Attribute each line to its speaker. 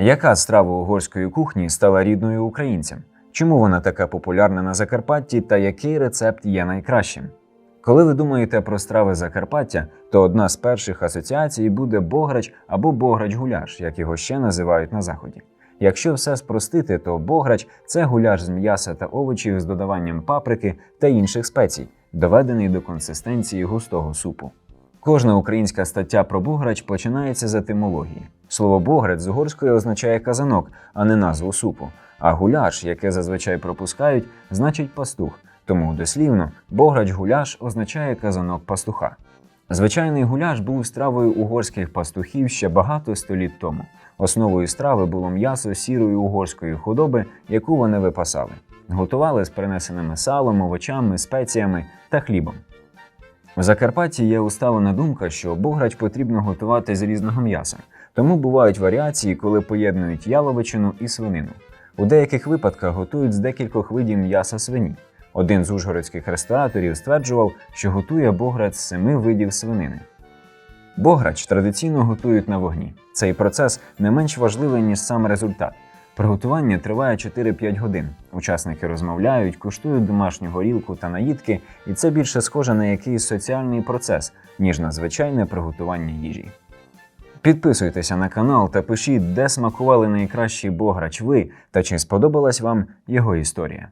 Speaker 1: Яка страва угорської кухні стала рідною українцям? Чому вона така популярна на Закарпатті та який рецепт є найкращим? Коли ви думаєте про страви Закарпаття, то одна з перших асоціацій буде бограч або бограч-гуляш, як його ще називають на заході. Якщо все спростити, то бограч це гуляш з м'яса та овочів з додаванням паприки та інших спецій, доведений до консистенції густого супу. Кожна українська стаття про бограч починається з етимології. Слово бограч з угорської означає казанок, а не назву супу. А гуляш, яке зазвичай пропускають, значить пастух. Тому дослівно бограч-гуляш означає казанок пастуха. Звичайний гуляш був стравою угорських пастухів ще багато століть тому. Основою страви було м'ясо сірої угорської худоби, яку вони випасали. Готували з принесеними салом, овочами, спеціями та хлібом. В Закарпатті є усталена думка, що бограч потрібно готувати з різного м'яса, тому бувають варіації, коли поєднують яловичину і свинину. У деяких випадках готують з декількох видів м'яса свині. Один з ужгородських рестораторів стверджував, що готує бограч з семи видів свинини. Бограч традиційно готують на вогні. Цей процес не менш важливий, ніж сам результат. Приготування триває 4-5 годин. Учасники розмовляють, куштують домашню горілку та наїдки, і це більше схоже на якийсь соціальний процес, ніж на звичайне приготування їжі. Підписуйтеся на канал та пишіть, де смакували найкращий бограч ви та чи сподобалась вам його історія.